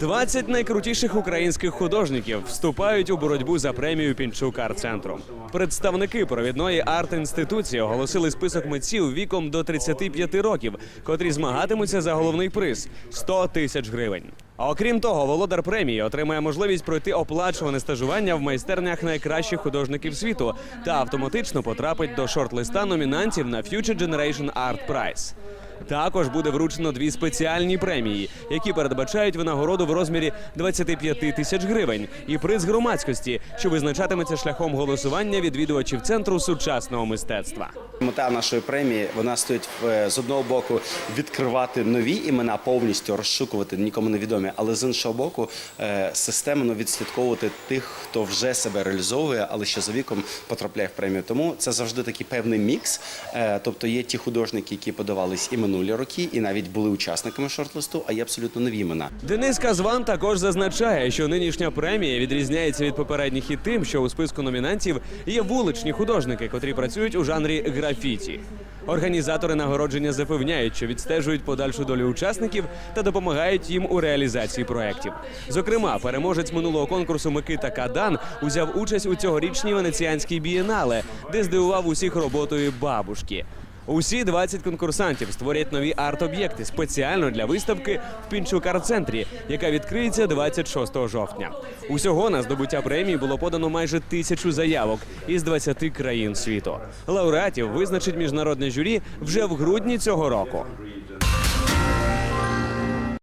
20 найкрутіших українських художників вступають у боротьбу за премію Пінчук арт-центру. Представники провідної арт-інституції оголосили список митців віком до 35 років, котрі змагатимуться за головний приз 100 тисяч гривень. А окрім того, володар премії отримає можливість пройти оплачуване стажування в майстернях найкращих художників світу та автоматично потрапить до шорт-листа номінантів на Future Generation Art Prize. Також буде вручено дві спеціальні премії, які передбачають винагороду в розмірі 25 тисяч гривень і приз громадськості, що визначатиметься шляхом голосування відвідувачів центру сучасного мистецтва. Мета нашої премії вона стоїть е, з одного боку відкривати нові імена, повністю розшукувати нікому невідомі, але з іншого боку, е, системно відслідковувати тих, хто вже себе реалізовує, але ще за віком потрапляє в премію. Тому це завжди такий певний мікс. Е, Тобто є ті художники, які подавались і минулі роки, і навіть були учасниками шорт-листу, а є абсолютно нові імена. Денис Казван також зазначає, що нинішня премія відрізняється від попередніх і тим, що у списку номінантів є вуличні художники, котрі працюють у жанрі графіті. Організатори нагородження запевняють, що відстежують подальшу долю учасників та допомагають їм у реалізації проєктів. Зокрема, переможець минулого конкурсу Микита Кадан узяв участь у цьогорічній венеціанській бієнале, де здивував усіх роботою бабушки. Усі 20 конкурсантів створять нові арт-об'єкти спеціально для виставки в Пінчук арт-центрі, яка відкриється 26 жовтня. Усього на здобуття премії було подано майже тисячу заявок із 20 країн світу. Лауреатів визначить міжнародне журі вже в грудні цього року.